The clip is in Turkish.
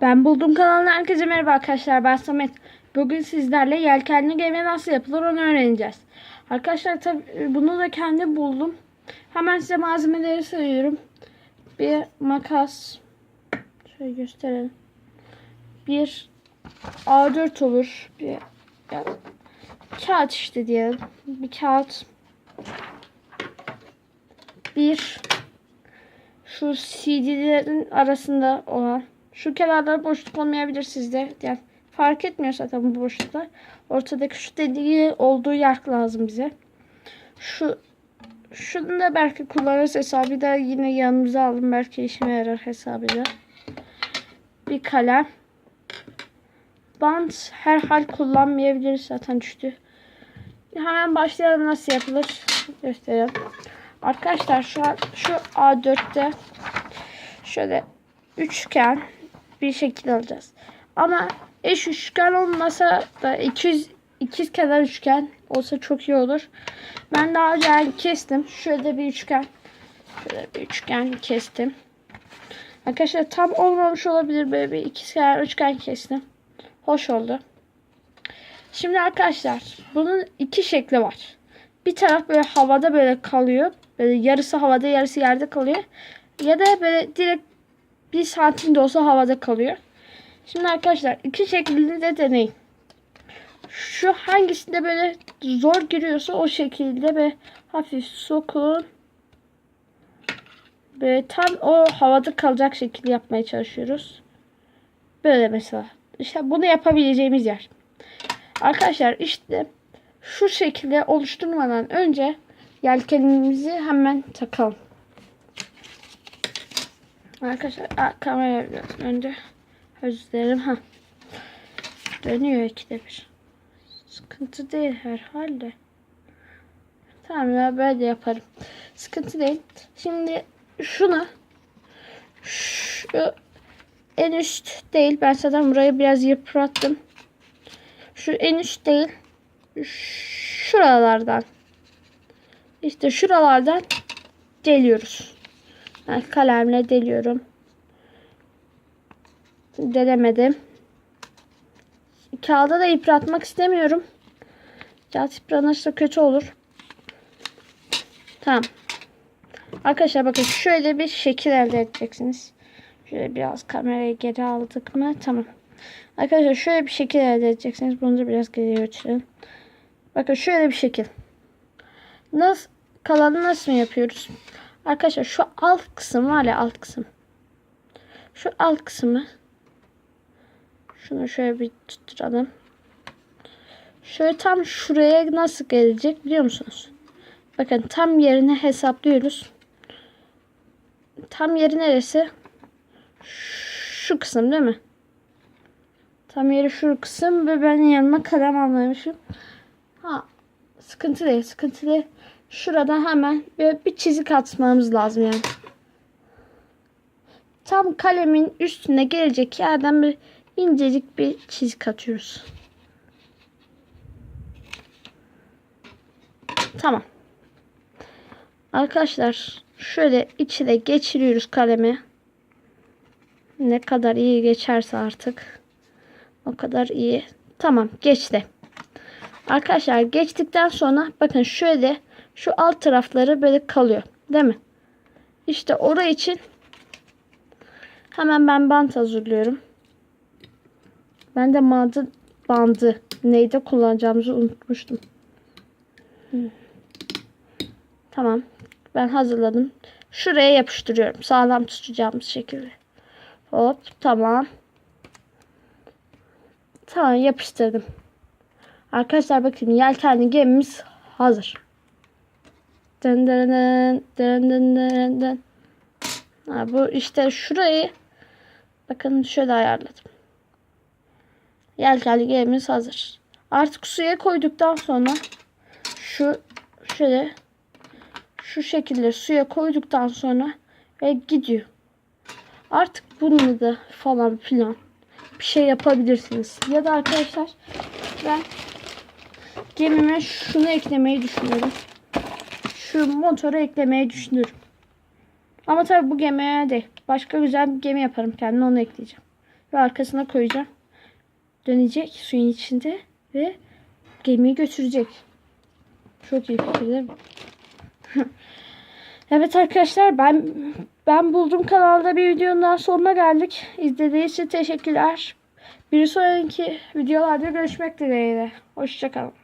Ben buldum kanalına herkese merhaba arkadaşlar ben Samet. Bugün sizlerle yelkenli gemi nasıl yapılır onu öğreneceğiz. Arkadaşlar tabi bunu da kendi buldum. Hemen size malzemeleri sayıyorum. Bir makas. Şöyle gösterelim. Bir A4 olur. Bir ya, kağıt işte diyelim. Bir kağıt. Bir şu CD'lerin arasında olan şu kenarda boşluk olmayabilir sizde. Yani fark etmiyor zaten bu boşluklar. Ortadaki şu dediği olduğu yer lazım bize. Şu şunu da belki kullanırız hesabı da yine yanımıza alın. Belki işime yarar hesabı da. Bir kalem. Bant herhal kullanmayabiliriz zaten düştü. Hemen başlayalım nasıl yapılır gösterelim. Arkadaşlar şu an şu A4'te şöyle üçgen bir şekil alacağız. Ama eş üçgen olmasa da 200 ikiz kenar üçgen olsa çok iyi olur. Ben daha önce kestim. Şöyle bir üçgen. Şöyle bir üçgen kestim. Arkadaşlar tam olmamış olabilir böyle bir ikiz kenar üçgen kestim. Hoş oldu. Şimdi arkadaşlar bunun iki şekli var. Bir taraf böyle havada böyle kalıyor. Böyle yarısı havada yarısı yerde kalıyor. Ya da böyle direkt bir santim de olsa havada kalıyor. Şimdi arkadaşlar iki şekilde de deneyin. Şu hangisinde böyle zor giriyorsa o şekilde böyle hafif sokun. Böyle tam o havada kalacak şekilde yapmaya çalışıyoruz. Böyle mesela. İşte bunu yapabileceğimiz yer. Arkadaşlar işte şu şekilde oluşturmadan önce yelkenimizi hemen takalım. Arkadaşlar a, kamera biraz önce özür. Ha. Dönüyor ikide bir. Sıkıntı değil herhalde. Tamam ya böyle yaparım. Sıkıntı değil. Şimdi şunu şu en üst değil. Ben zaten burayı biraz yıprattım. Şu en üst değil. Şuralardan. İşte şuralardan deliyoruz. Ben kalemle deliyorum. Delemedim. Kağıda da yıpratmak istemiyorum. Kağıt yıpranırsa kötü olur. Tamam. Arkadaşlar bakın şöyle bir şekil elde edeceksiniz. Şöyle biraz kamerayı geri aldık mı? Tamam. Arkadaşlar şöyle bir şekil elde edeceksiniz. Bunu da biraz geriye götürelim. Bakın şöyle bir şekil. Nasıl kalanı nasıl yapıyoruz? Arkadaşlar şu alt kısım var ya alt kısım. Şu alt kısmı şunu şöyle bir tutturalım. Şöyle tam şuraya nasıl gelecek biliyor musunuz? Bakın tam yerine hesaplıyoruz. Tam yeri neresi? Şu kısım değil mi? Tam yeri şu kısım ve ben yanıma kalem almamışım. Ha, sıkıntı değil, sıkıntı değil. Şurada hemen bir, bir çizik atmamız lazım yani. Tam kalemin üstüne gelecek yerden bir incecik bir çizik atıyoruz. Tamam. Arkadaşlar şöyle içine geçiriyoruz kalemi. Ne kadar iyi geçerse artık. O kadar iyi. Tamam geçti. Arkadaşlar geçtikten sonra bakın şöyle şu alt tarafları böyle kalıyor. Değil mi? İşte orası için hemen ben bant hazırlıyorum. Ben de bandı, bandı neyde kullanacağımızı unutmuştum. Tamam. Ben hazırladım. Şuraya yapıştırıyorum. Sağlam tutacağımız şekilde. Hop tamam. Tamam yapıştırdım. Arkadaşlar bakın yelkenli gemimiz hazır. Dın dın dın dın dın dın dın. Ha, bu işte şurayı bakın şöyle ayarladım. Yelkenli gemimiz hazır. Artık suya koyduktan sonra şu şöyle şu şekilde suya koyduktan sonra ve gidiyor. Artık bunu da falan filan bir şey yapabilirsiniz. Ya da arkadaşlar ben gemime şunu eklemeyi düşünüyorum. Şu motoru eklemeyi düşünüyorum. Ama tabi bu gemiye değil. Başka güzel bir gemi yaparım kendime onu ekleyeceğim. ve arkasına koyacağım. Dönecek suyun içinde ve gemiyi götürecek. Çok iyi fikir değil mi? evet arkadaşlar ben ben buldum kanalda bir videonun sonuna geldik. İzlediğiniz için teşekkürler. Bir sonraki videolarda görüşmek dileğiyle. Hoşçakalın.